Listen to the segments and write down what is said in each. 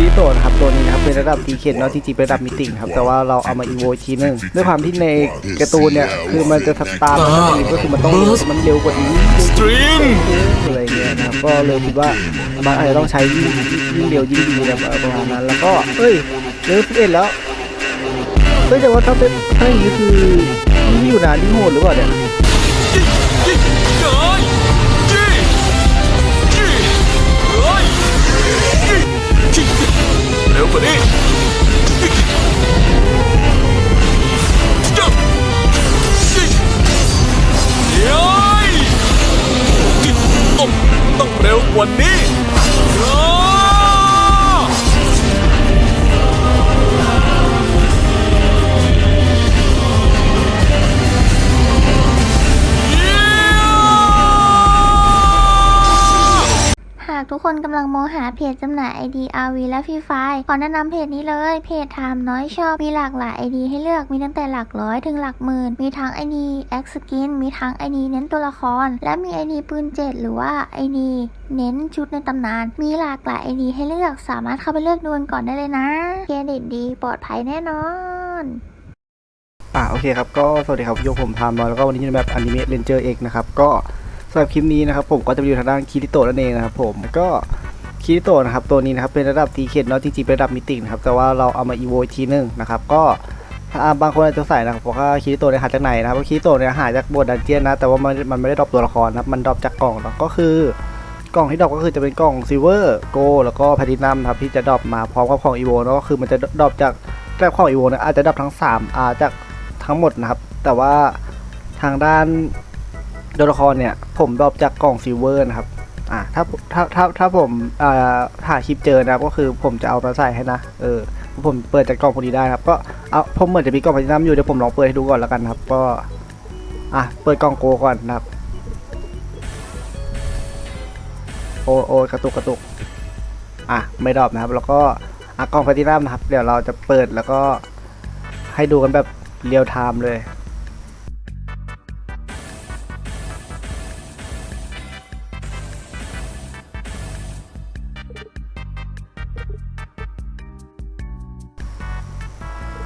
คีโตะนะครับตัวนี้นะครับเป็นระดับดีเคนเนาะจริงๆเป็นระดับมิติครับแต่ว่าเราเอามาอีโวอีกทีนึงด้วยความที่ในการ์ตูนเนี่ยคือมันจะสตาร์ทมันจะมีก็คือมันต้องมันเร็วกว่านี้สตริงอะไรเงี้ยนะครับก็เลยคิดว่ามันอาจจะต้องใช้ยิ่งยิ่งเร็วยิ่งดีแบบประมาณนั้น แล้วก็เอ้ยเลเวลสิบเอ็ดแล้วเฮ้ยแต่ว่าถ้าเป็นถ้าอย่างนี้คือยิ่งอยู่นานยิ่งโหดหรือเปล่าเนี่ย เกำลังมองหาเพจจำหน่าย ID RV และฟรีไฟขอแนะนำเพจนี้เลย เพจไทม์น้อยชอบ มีหลากหลาย ID ให้เลือก มีตั้งแต่หลักร้อยถึงหลักหมื่น มีทั้ง ID X Skin มีทั้ง ID เน้นตัวละคร และมี ID ปืนเจ็ดหรือว่า ID เน้นชุดในตำนาน มีหลากหลาย ID ให้เลือก สามารถเข้าไปเลือกดูกันก่อนได้เลยนะ เครดิตดีปลอดภัยแน่นอนอ่าโอเคครับ ก็สวัสดีครับโยกผมทำมาแล้วก็วันนี้จะแบบอนิเมะเรนเจอร์เอกนะครับ ก็ำหรับคลิปนี้นะครับผมก็จะอยู่ทางด้านคิริโตนั่นเองนะครับผมก็คิริโตนะครับตัวนี้นะครับเป็นระดับดีเคนเนาะจริงๆเป็นระดับมิตินะครับแต่ว่าเราเอามาอีโวอีกทีนึงนะครับก็อ่าบางคนอาจจะใส่นะครับเพราะว่าคิริโตเนี่ยหาจากไหนนะครับเพราะคิริโตเนี่ยหาจากบทดันเจียนนะแต่ว่ามันมันไม่ได้ดรอปตัวละครนะครับมันดรอปจากกล่องเนาะก็คือกล่องที่ดรอปก็คือจะเป็นกล่องซิลเวอร์โกแล้วก็แพลตินัมครับที่จะดรอปมาพร้อมกับของอีโวเนาะก็คือมันจะดรอปจากแต่ของอีโวเนี่ยอาจจะดรอปทั้งสามอาจากทั้งหมดนะครับแต่ว่าทางด้าน ตัวละครเนี่ย ผมดรอปจากกล่องซิลเวอร์นะครับ อ่าถ้าถ้าถ้าถ้าผมอ่าหาคลิปเจอนะก็คือผมจะเอามาใส่ให้นะเออผมเปิดจากกล่องพวกนี้ได้ครับ ก็เอาผมเหมือนจะมีกล่องพันน้ำอยู่เดี๋ยวผมลองเปิดให้ดูก่อนแล้วกันครับ ก็อะเปิดกล่องโกก่อนนะครับ โอโอกระตุกกระตุกอะไม่ดรอปนะครับ แล้วก็อะกล่องพันน้ำนะครับ เดี๋ยวเราจะเปิดแล้วก็ให้ดูกันแบบเรียลไทม์เลย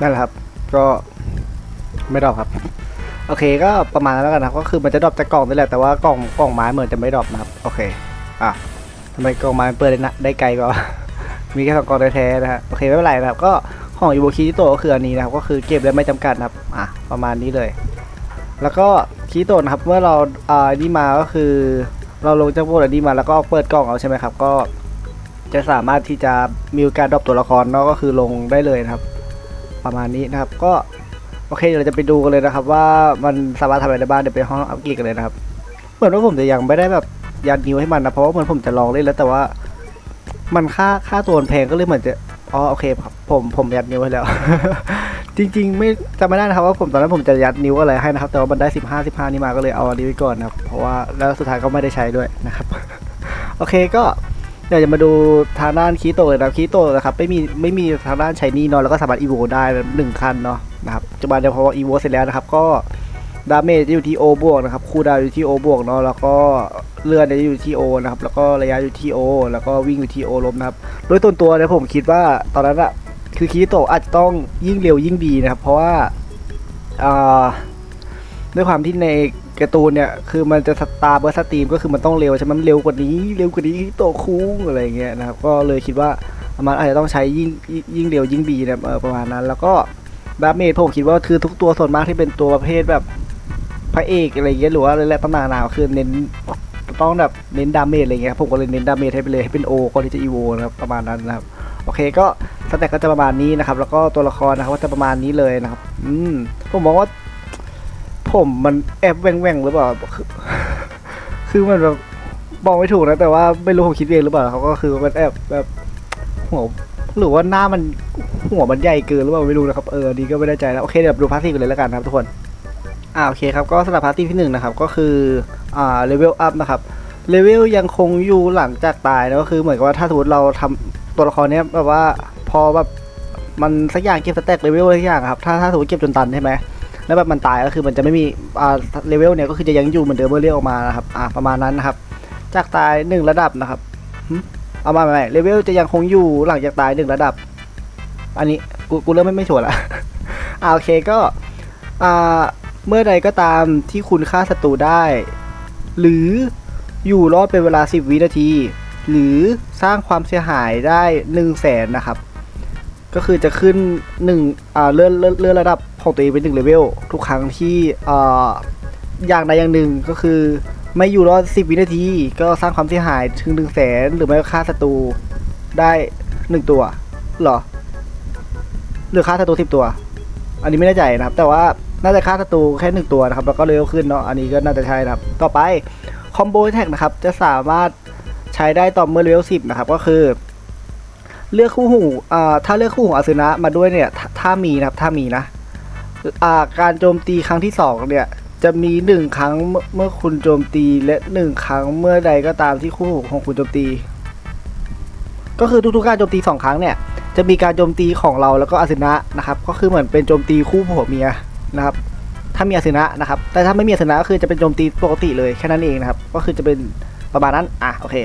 นั่นแหละครับ ก็ไม่ดรอปครับ โอเคก็ประมาณนั้นแล้วกันนะก็คือมันจะดรอปจากกล่องนี่แหละแต่ว่ากล่องกล่องไม้เหมือนจะไม่ดรอปนะครับโอเคอะทำไมกล่องไม้เปิดได้นะได้ไกลกว่า มีแค่สองกล่องแท้ๆนะฮะโอเคไม่เป็นไรนะครับ ก็ของอีโบคิโตก็คืออันนี้นะครับก็คือเก็บได้ไม่จำกัดนะครับอะประมาณนี้เลย แล้วก็คิโตนะครับเมื่อเราอ่านี่มาก็คือ เราลงจากโบนอันนี้มาแล้วก็เปิดกล่องเอาใช่ไหมครับก็จะสามารถที่จะมีการดรอปตัวละครเนาะก็คือลงได้เลยนะครับ ประมาณนี้นะครับ ก็โอเคเดี๋ยวเราจะไปดูกันเลยนะครับ ว่ามันสามารถทำอะไรได้บ้างเดี๋ยวไปห้องอัพเกรดกันเลยนะครับ เหมือนว่าผมจะยังไม่ได้แบบยัดนิ้วให้มันนะเพราะว่าเหมือนผมจะลองเล่นแล้วแต่ว่า มันค่าค่าตัวมันแพงก็เลยเหมือนจะอ๋อโอเคครับผมผมยัดนิ้วให้แล้ว จริง ๆ ไม่จำไม่ได้นะครับว่าผมตอนนั้นผมจะยัดนิ้วอะไรให้นะครับ แต่ว่ามันได้สิบห้าสิบห้านี่มาก็เลยเอาอันนี้ไว้ก่อนนะครับเพราะว่าแล้วสุดท้ายก็ไม่ได้ใช้ด้วยนะครับ โอเคก็ เดี๋ยวจะมาดูทางด้านคีโตเลยนะคีโตนะครับไม่มีไม่มีทางด้านใช้นี่เนาะแล้วก็สามารถอีโวได้หนึ่งคันเนาะนะครับปัจจุบันเดี๋ยวพออีโวเสร็จแล้วนะครับก็ดาเมจอยู่ที่โอบวกนะครับคูดาวอยู่ที่โอบวกเนาะแล้วก็เลือดเนี่ยจะอยู่ที่โอนะครับแล้วก็ระยะอยู่ที่โอแล้วก็วิ่งอยู่ที่โอลบนะครับโดยตัวตัวเนี่ยผมคิดว่าตอนนั้นอะคือคีโตอาจจะต้องยิ่งเร็วยิ่งดีนะครับ เพราะว่าอ่าด้วยความที่ใน การ์ตูนเนี่ยคือมันจะสตาร์เบอร์สตรีมก็คือมันต้องเร็วใช่ไหมมันเร็วกว่านี้เร็วกว่านี้โตคุ้งอะไรเงี้ยนะครับก็เลยคิดว่ามันอาจจะต้องใช้ยิ่งยิ่งเร็วยิ่งดีนะประมาณนั้น แล้วก็ดาเมจผมคิดว่าคือทุกตัวส่วนมากที่เป็นตัวประเภทแบบพระเอกอะไรเงี้ยหรือว่าอะไรต่างๆคือเน้นต้องแบบเน้นดาเมจอะไรเงี้ยผมก็เลยเน้นดาเมจให้ไปเลยให้เป็นโอก่อนที่จะอีโวนะครับประมาณนั้นนะครับโอเคก็สแต็กก็จะประมาณนี้นะครับ แล้วก็ตัวละครนะครับก็จะประมาณนี้เลยนะครับ อืมผมมองว่า ผมมันแอบแหว่งๆหรือเปล่าคือคือมันแบบบอกไม่ถูกนะ แต่ว่าไม่รู้ผมคิดเองหรือเปล่าเขาก็คือมันแอบแบบหัวหรือว่าหน้ามันหัวมันใหญ่เกินหรือเปล่าไม่รู้นะครับเออดีก็ไม่ได้ใจแล้วโอเคเดี๋ยวดูพาร์ทที่กันเลยแล้วกันนะครับทุกคนอ่าโอเคครับก็สำหรับพาร์ทที่ที่หนึ่งนะครับก็คืออ่าเลเวลอัพนะครับเลเวลยังคงอยู่หลังจากตายนะก็คือเหมือนกับว่าถ้าสมมติเราทำตัวละครเนี้ยแบบว่าพอแบบมันสักอย่างเก็บสแต็กเลเวลสักอย่างครับถ้าถ้าสมมติเก็บจนตันใช่ไหม แล้วแบบมันตายก็คือมันจะไม่มีอ่าเลเวลเนี่ยก็คือจะยังอยู่เหมือนเดิมเมื่อเรียกออกมานะครับอ่าประมาณนั้นนะครับ จากตายหนึ่งระดับนะครับเอามาใหม่เลเวลจะยังคงอยู่หลังจากตายหนึ่งระดับ อันนี้กูกูเริ่มไม่ไม่ชัวร์ละอ่าโอเคก็อ่าเมื่อใดก็ตามที่คุณฆ่าศัตรูได้ หรืออยู่รอดเป็นเวลา 10 วินาที หรือสร้างความเสียหายได้1 0 0 0 0แสนนะครับ ก็คือจะขึ้น1อ่าเลื่อเลื่อนเลื่อนระดับ ของตัวเองเป็น1เลเวลทุกครั้งที่ออย่างใดอย่างหนึ่งก็คือ ไม่อยู่รอด10 วินาที ก็สร้างความเสียหายถึง1 0 0 0 0แสนหรือไม่ก็ฆ่าศัตรูได้1ตัวหรอหรือฆ่าศัตรู10ตัว อันนี้ไม่แน่ใจนะครับ แต่ว่าน่าจะฆ่าศัตรูแค่หนึ่งตัวนะครับ แล้วก็เลเวลขึ้นเนาะอันนี้ก็น่าจะใช่นะครับ ต่อไปคอมโบแท็กนะครับ จะสามารถใช้ได้ต่อเมื่อเลเวล10นะครับ ก็คือ เลือกคู่หูอ่าถ้าเลือกคู่หูอาซึนะมาด้วยเนี่ย ถ้าถ้ามีนะครับ ถ้ามีนะ อ่าการโจมตีครั้งที่สองเนี่ยจะมีหนึ่งครั้งเมื่อคุณโจมตีและหนึ่งครั้งเมื่อใดก็ตามที่คู่หูของคุณโจมตี ก็คือทุกๆการโจมตีสองครั้งเนี่ยจะมีการโจมตีของเราแล้วก็อาซึนะนะครับ ก็คือเหมือนเป็นโจมตีคู่ผัวเมียนะครับ ถ้ามีอาซึนะนะครับ แต่ถ้าไม่มีอาซึนะก็คือจะเป็นโจมตีปกติเลยแค่นั้นเองนะครับ ก็คือจะเป็นประมาณนั้นอะโอเค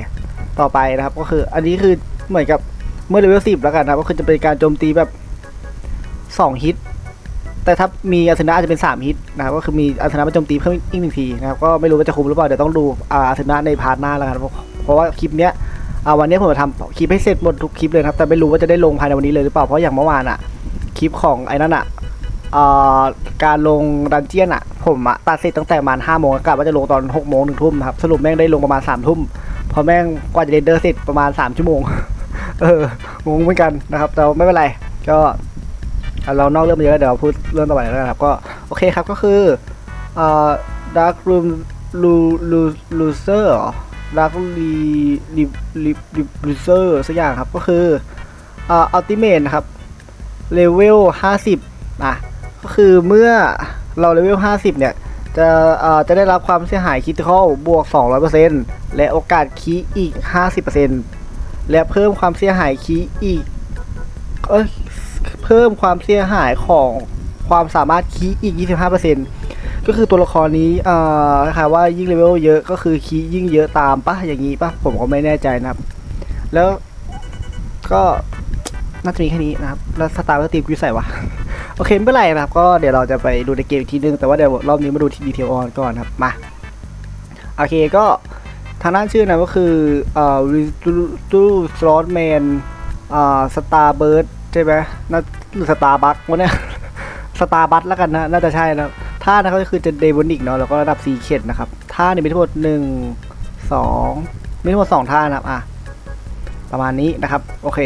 ต่อไปนะครับก็คืออันนี้คือเหมือนกับเมื่อเลเวลสิบแล้วกันนะครับ ก็คือจะเป็นการโจมตีแบบสองฮิต แต่ถ้ามีอาซึนะอาจจะเป็นสามฮิตนะครับก็คือมีอาซึนะมาโจมตีเพิ่มอีกหนึ่งทีนะครับก็ไม่รู้ว่าจะคุ้มหรือเปล่าเดี๋ยวต้องดูอาอาซึนะในพาร์ทหน้าแล้วกันเพราะว่าคลิปเนี้ยวันนี้ผมจะทำคลิปให้เสร็จหมดทุกคลิปเลยครับแต่ไม่รู้ว่าจะได้ลงภายในวันนี้เลยหรือเปล่าเพราะอย่างเมื่อวานอะคลิปของไอ้นั่นอะอ่าการลงดันเจียนอะผมอะตัดเสร็จตั้งแต่ประมาณห้าโมงกะว่าจะลงตอนหกโมงหนึ่งทุ่มครับสรุปแม่งได้ลงประมาณสามทุ่มเพราะแม่งกว่าจะเรนเดอร์เสร็จประมาณสามชั่วโมงเอองงเหมือนกันนะครับแต่ไม่เป็นไรก็ เรานอกเรื่องไปเยอะเดี๋ยวพูดเรื่องต่อไปแล้วกันครับ ก็โอเคครับก็คืออ่าดาร์ครูมลูลูลูเซอร์ดักรีรีรีรีรีเซอร์สักอย่างครับก็คืออ่าอัลติเมทนะครับเลเวล50อะก็คือเมื่อเราเลเวล50เนี่ยจะอ่าจะได้รับความเสียหายคิดเข้าบวก 200%และโอกาสคีย์อีก 50%และเพิ่มความเสียหายคีย์อีก เอ้ย เพิ่มความเสียหายของความสามารถคีอีก 25%ก็คือตัวละครนี้อ่าคล้ายว่ายิ่งเลเวลเยอะก็คือคีย์ยิ่งเยอะตามปะอย่างนี้ปะผมก็ไม่แน่ใจนะครับ แล้วก็น่าจะมีแค่นี้นะครับ แล้วสตาร์ก็ตีมกูใส่วะ โอเคไม่เป็นไรนะครับ ก็เดี๋ยวเราจะไปดูในเกมอีกทีนึง แต่ว่าเดี๋ยวรอบนี้มาดูที่ดีเทลออนก่อนครับ มา โอเคก็ทางด้านชื่อนะก็คืออ่ารูสลตแมนอ่าสตาร์เบิร์ด ช่ไหมน่าหรือสตาร์บัควะเนี่ยสตาร์บัคแล้วกันนะ น่าจะใช่นะท่านะครับก็คือจะเดวอนิกเนาะแล้วก็ระดับซีเคดนะครับท่าเนี่ยมีทั้งหมดหนึ่งสองมีทั้งหมดสองท่านะครับอะประมาณนี้นะครับ โอเค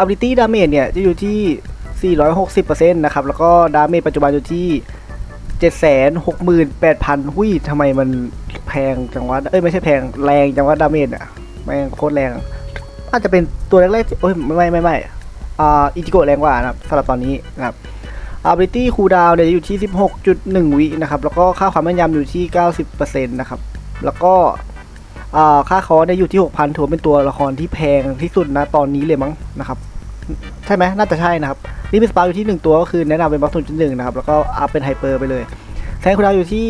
ability damage เนี่ยจะอยู่ที่ 460%นะครับ แล้วก็ดาเมจปัจจุบันอยู่ที่ 768,000หุ้ยทำไมมันแพงจังวะ เอ้ยไม่ใช่แพงแรงจังวะดาเมจอะแม่งโคตรแรง อาจจะเป็นตัวแรกๆที่โอ้ยไม่ไม่ไม่ไม่ อิจิโกะแรงกว่านะครับสำหรับตอนนี้นะครับ ability cooldown เนี่ยอยู่ที่ 16.1 วินะครับ แล้วก็ค่าความแม่นยำอยู่ที่ 90%นะครับ แล้วก็ค่าคอเนี่ยอยู่ที่ 6,000ถือว่าเป็นตัวละครที่แพงที่สุดนะตอนนี้เลยมั้งนะครับ ใช่ไหมน่าจะใช่นะครับนี่เป็นสปาอยู่ที่ 1 ตัวก็คือแนะนำเป็นบัฟ0.1นหนึ่งนะครับ แล้วก็อัพเป็นไฮเปอร์ไปเลยแทงคูดาวอยู่ที่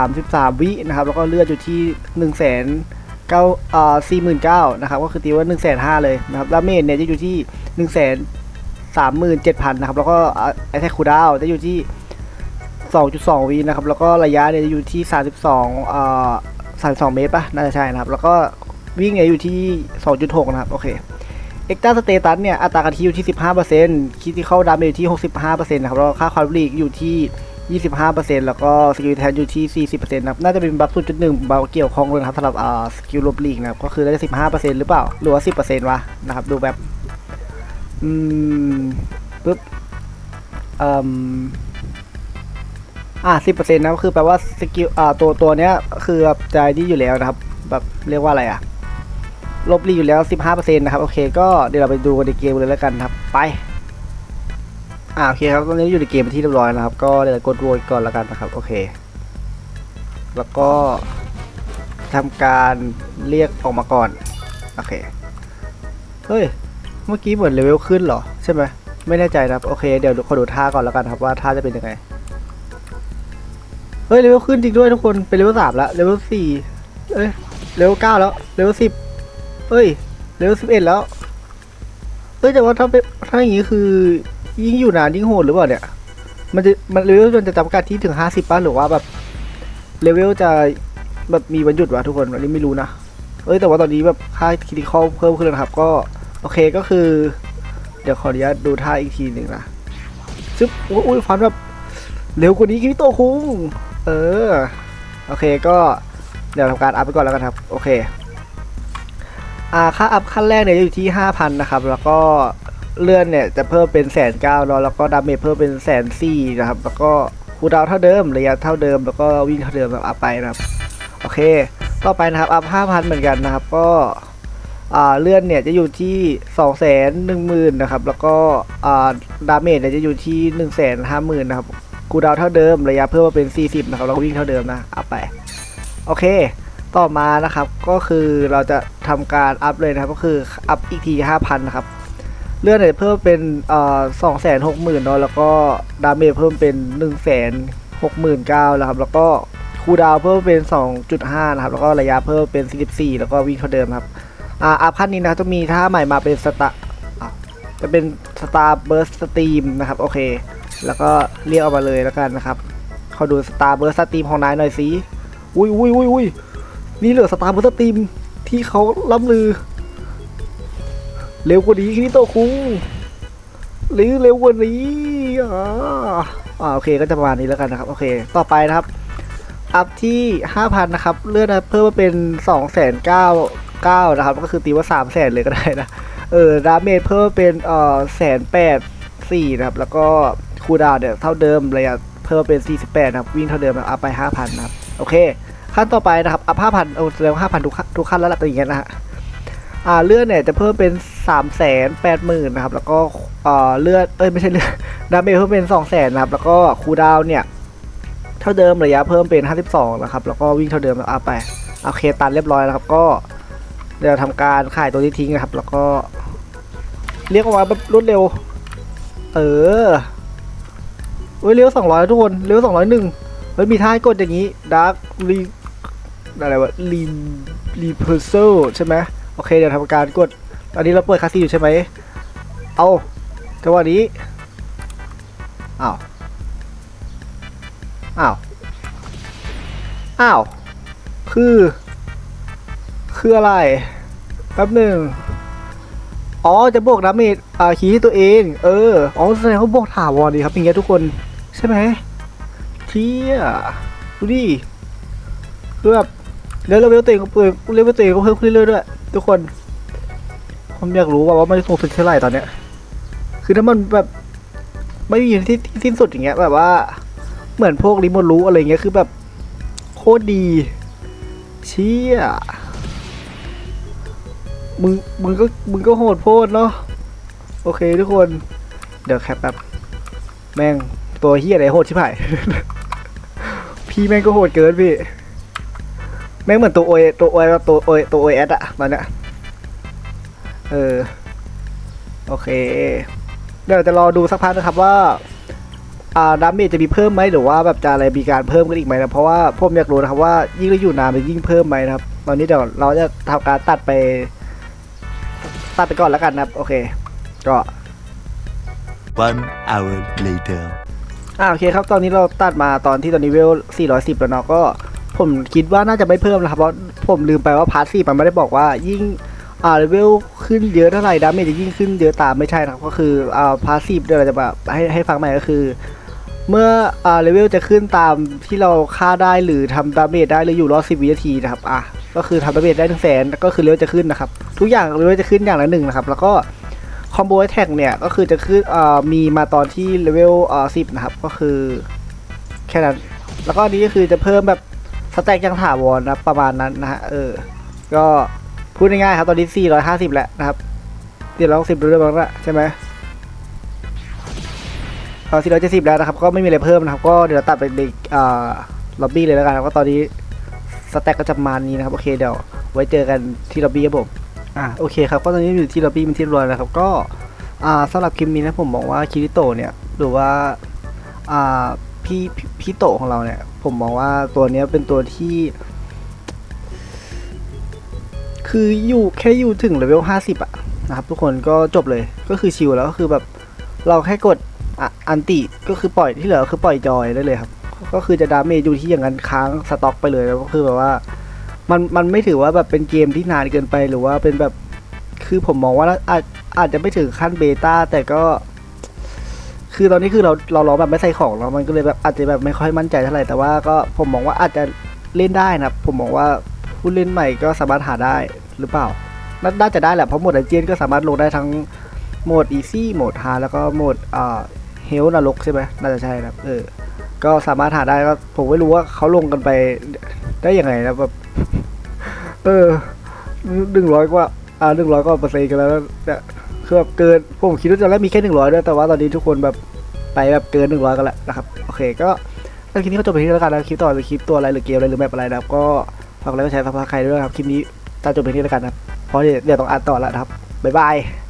33 วินะครับ แล้วก็เลือดอยู่ที่ 1 0 0 0 0 9อ่า49,000นเก้านะครับก็คือตีว่า1 5 0 0 0เลยนะครับดาเมจเนี่ยจะอยู่ที่1 0 0 0 0 37,000นะครับแล้วก็ไอแท็กคูดาวจะอยู่ที่2.2วินะครับแล้วก็ระยะเนี่ยจะอยู่ที่32อ่า32เมตรป่ะน่าจะใช่นะครับ แล้วก็วิ่งเนี่ยอยู่ที่2.6นะครับโอเคเอ็กซ์ต a าสเตตัสเนี่ยอัตราการที่อยู่ที่15%คิดที่เข้าดาเมจอยู่ที่65%นต์นะครับแล้วค่าความรีกอยู่ที่ 25%แล้วก็สกิลแทนอยู่ที่ 40%นะครับน่าจะเป็นบัฟ0.1บัฟเกี่ยวข้องเลยนะครับสำหรับอ่าสกิลลบลีกนะครับก็คือได้ 15%หรือเปล่าหรือว่า 10%วะนะครับดูแบบอืมปึ๊บเอ่มอ่าสิบเปอร์เซ็นต์นะก็คือแปลว่าสกิลอ่าตัวตัวเนี้ยคือแบบใจที่อยู่แล้วนะครับ แบบเรียกว่าอะไรอะลบลีอยู่แล้วสิบห้าเปอร์เซ็นต์นะครับ โอเค ก็เดี๋ยวเราไปดูกันในเกมเลยแล้วกันครับ ไป อ่าโอเคครับตอนนี้อยู่ในเกมเป็นที่เรียบร้อยนะครับ ก็เดี๋ยวกดโหวตก่อนแล้วกันนะครับ โอเค แล้วก็ทำการเรียกออกมาก่อน โอเค เฮ้ย เมื่อกี้เหมือนเลเวลขึ้นเหรอ ใช่ไหมไม่แน่ใจนะครับ โอเค เดี๋ยวขอดูท่าก่อนแล้วกันครับว่าท่าจะเป็นยังไง เฮ้ยเลเวลขึ้นจริงด้วยทุกคน เป็นเลเวลสามแล้ว เลเวลสี่เอ้ย เลเวลเก้าแล้ว เลเวลสิบเฮ้ย เลเวลสิบเอ็ดแล้ว เฮ้ยแต่ว่าถ้าเป็นถ้าอย่างนี้คือ ยิ่งอยู่นานยิ่งโหดหรือเปล่าเนี่ย มันจะมันเลเวลมันจะจำกัดที่ถึงห้าสิบป่ะหรือว่าแบบเลเวลจะแบบมีวันหยุดวะทุกคนอันนี้ไม่รู้นะเอ้ยแต่ว่าตอนนี้แบบค่าคริติคอลเพิ่มขึ้นแล้วนะครับ ก็โอเคก็คือ เดี๋ยวขออนุญาตดูท่าอีกทีหนึ่งนะซึบโอ้ยอุ้ยฟันแบบเร็วกว่านี้คิริโตคุงเออโอเคก็เดี๋ยวทำการอัพไปก่อนแล้วกันครับ โอเคอ่าค่าอัพขั้นแรกเนี่ยจะอยู่ที่ 5,000 นะครับ แล้วก็ เลื่อนเนี่ยจะเพิ่มเป็นแสนเก้าแล้วก็ดาเมจเพิ่มเป็นแสนสี่นะครับ แล้วก็คูดาวเท่าเดิมระยะเท่าเดิม แล้วก็วิ่งเท่าเดิมแบบอัพไปนะครับ โอเค ต่อไปนะครับอัพ5,000เหมือนกันนะครับ ก็อ่าเลื่อนเนี่ยจะอยู่ที่2 1 0 0 0 0นะครับ แล้วก็อ่าดาเมจเนี่ยจะอยู่ที่1 5 0 0 0 0นห้าหมื่นนะครับคูดาวเท่าเดิมระยะเพิ่มมาเป็น 40 นะครับแล้วก็วิ่งเท่าเดิมนะอัพไปโอเค ต่อมานะครับก็คือเราจะทำการอัพเลยนะครับ ก็คืออัพอีกที 5,000 นะครับ เลื่อนเนี่ยเพิ่มเป็นอ่อสองแสนหกหมื่นเนาะแล้วก็ดาเมจเพิ่มเป็นหนึ่งแสนหกหมื่นเก้าแล้วครับ แล้วก็คูดาวเพิ่มเป็นสองจุดห้านะครับ แล้วก็ระยะเพิ่มเป็นสี่สิบสี่แล้วก็วิ่งเท่าเดิมครับ อ่าอัพขั้นนี้นะจะมีท่าใหม่มาเป็นสตาร์จะเป็นสตาร์เบิร์สสตรีมนะครับ โอเค แล้วก็เรียกออกมาเลยแล้วกันนะครับเขาดูสตาร์เบิร์สสตรีมของนายหน่อยสิอุ้ยอุ้ยอุ้ยอุ้ยนี่เหลือสตาร์เบิร์สสตรีมที่เขาล่ำลือ เร็วกว่านี้คินิโตคุงหรือเร็วกว่านี้อ่าอ่าโอเคก็จะประมาณนี้แล้วกันนะครับ โอเค ต่อไปนะครับ อัพที่ 5,000 นะครับ เลื่อนเพิ่มมาเป็น 2 9 0 0นะครับ ก็คือตีว่า 3 0 0 0 0เลยก็ได้นะ เออดาเมจเพิ่มเป็นเอ่อแสนแปดสี่นะครับ แล้วก็คูดาวเนี่ยเท่าเดิมระยะเพิ่มเป็น 48 นะครับ วิ่งเท่าเดิมนะอัพไป 5,000 นะครับ โอเค ขั้นต่อไปนะครับ อัพ 5,000 โอ้แสดงว่า5,000 ทุกขั้นทุกขั้นแล้วล่ะตัวอย่างเงี้ยนะฮะ อ่าเลือดเนี่ยจะเพิ่มเป็นสามแสนแปดหมื่นนะครับ แล้วก็อ่าเลือดเอ้ยไม่ใช่เลือดดาเมจเพิ่มเป็นสองแสนนะครับ แล้วก็คูดาวเนี่ยเท่าเดิมระยะเพิ่มเป็นห้าสิบสองนะครับ แล้วก็วิ่งเท่าเดิมแล้วอัพไปโอเคตันเรียบร้อยแล้วครับ ก็เดี๋ยวทำการขายตัวที่ทิ้งนะครับ แล้วก็ เรียกออกมาแบบรวดเร็ว เออเฮ้ยเร็วสองร้อยทุกคนเร็วสองร้อยหนึ่งเฮ้ยมีท่าให้กดอย่างนี้ดาร์ครีอะไรวะรีรีเพอร์เซลใช่ไหม โอเคเดี๋ยวทำการกด ตอนนี้เราเปิดคาซีอยู่ใช่ไหม เอาจังหวะนี้ อ้าว อ้าว อ้าว คือ คืออะไร แป๊บหนึ่งอ๋อ จะบวกดาเมจอ่าคีย์ให้ตัวเอง เออ อ๋อ แสดงว่าบวกถาวรดีครับอย่างเงี้ยทุกคน ใช่ไหมเที่ยดูดิคือแบบ แล้วเลเวลตัวเองก็เพิ่มเลเวลตัวเองก็เพิ่มขึ้นเรื่อยๆด้วยทุกคน ผมอยากรู้ว่าว่ามันสูงสุดเท่าไหร่ตอนเนี้ย คือถ้ามันแบบไม่มีที่ที่สิ้นสุดอย่างเงี้ยแบบว่า เหมือนพวกริโมทรู้อะไรเงี้ยคือแบบโคตรดีเชี่ยมึงมึงก็มึงก็โหดโพดเนาะโอเคทุกคน เดี๋ยวแคปแบบแม่งตัวเฮียอะไรโหดชิบหาย พี่แม่งก็โหดเกินพี่ แม่งเหมือนตัวโอยตัวโอยตัวโอยตัวโอยแอดอะตอนเนี้ยเออ โอเค เดี๋ยวจะรอดูสักพักนะครับว่าอ่าดาเมจจะมีเพิ่มไหมหรือว่าแบบจะอะไรมีการเพิ่มกันอีกไหมนะเพราะว่าผมอยากรู้นะครับว่ายิ่งเราอยู่นานมันยิ่งเพิ่มไหมนะครับ ตอนนี้เดี๋ยวเราจะทำการตัดไป ตัดไปก่อนแล้วกันนะครับ โอเค ก็ One hour later. อ่าโอเคครับ ตอนนี้เราตัดมาตอนที่ตอนนี้เวล 410 แล้วเนาะก็ ผมคิดว่าน่าจะไม่เพิ่มนะครับเพราะผมลืมไปว่าพาร์ท4มันไม่ได้บอกว่ายิ่งอ่าเลเวลขึ้นเยอะเท่าไหร่ดาเมจจะยิ่งขึ้นเยอะตามไม่ใช่นะครับก็คืออ่าพาร์ท4เดี๋ยวเราจะแบบให้ให้ฟังใหม่ก็คือ เมื่ออ่าเลเวลจะขึ้นตามที่เราฆ่าได้หรือทำดาเมจได้หรืออยู่รอด10วินาทีนะครับอะก็คือทำดาเมจได้ถึงแสนก็คือเลเวลจะขึ้นนะครับทุกอย่างเลเวลจะขึ้นอย่างละหนึ่งนะครับแล้วก็คอมโบแท็กเนี่ยก็คือจะขึ้นอ่อมีมาตอนที่เลเวลอ่อสิบนะครับก็คือแค่นั้นแล้วก็อันนี้ก็คือจะเพิ่มแบบ สแต็กยังถาวรนะประมาณนั้นนะฮะเออ ก็พูดง่ายๆครับตอนนี้ 450 แล้วนะครับเดี๋ยวเรื่อยบ้างละใช่ไหมเออ470 แล้วนะครับ ก็ไม่มีอะไรเพิ่มนะครับ ก็เดี๋ยวตัดไปในอ่าล็อบบี้เลยแล้วกันครับก็ตอนนี้สแต็กก็จะมานี้นะครับ โอเคเดี๋ยวไว้เจอกันที่ล็อบบี้ครับผมอะโอเคครับ ก็ตอนนี้อยู่ที่ล็อบบี้มันที่รียบร้อยแล้วครับ ก็อ่าสำหรับคลิปนี้นะผมมองว่าคิริโตเนี่ย หรือว่าอ่าพี่พี่โตของเราเนี่ย ผมมองว่าตัวเนี้ยเป็นตัวที่ คืออยู่แค่อยู่ถึงเลเวลห้าสิบอะนะครับทุกคนก็จบเลยก็คือชิลแล้วก็คือแบบเราแค่กดอ,อันติก็คือปล่อยที่เหลือคือปล่อยจอยได้เลยครับ ก็คือจะดาเมจอยู่ที่อย่างนั้นค้างสต็อกไปเลยแล้วก็คือแบบว่ามันมันไม่ถือว่าแบบเป็นเกมที่นานเกินไปหรือว่าเป็นแบบคือผมมองว่าอาจอาจจะไม่ถึงขั้นเบต้าแต่ก็ คือตอนนี้คือเราเรารอแบบไม่ใส่ของแล้วมันก็เลยแบบอาจจะแบบไม่ค่อยมั่นใจเท่าไหร่แต่ว่าก็ผมมองว่าอาจจะเล่นได้นะครับ ผมมองว่าผู้เล่นใหม่ก็สามารถหาได้หรือเปล่า น่าจะได้แหละเพราะโหมดไอเจนก็สามารถลงได้ทั้งโหมดอีซี่โหมดฮาแล้วก็โหมดอ่าเฮลนรกใช่ไหมน่าจะใช่นะครับเออ ก็สามารถหาได้ก็ผมไม่รู้ว่าเขาลงกันไปได้ยังไงนะแบบเออหนึ่งร้อยกว่าอ่าหนึ่งร้อยกว่าเปอร์เซ็นต์กันแล้วเนี่ย คือแบบเกินผมคิดว่าตอนแรกมีแค่หนึ่งร้อยด้วยแต่ว่าตอนนี้ทุกคนแบบไปแบบเกินหนึ่งร้อยกันแล้วนะครับโอเคก็ถ้าคลิปนี้ก็จบไปที่นี้แล้วกันนะคลิปต่อจะคลิปตัวอะไรหรือเกมอะไรหรือแมปอะไรนะครับก็ฝากไลค์กดแชร์ฝากใครด้วยนะครับคลิปนี้ตาจบไปที่นี้แล้วกันนะครับเพราะเดี๋ยวต้องอ่านต่อแล้วนะครับบ๊ายบาย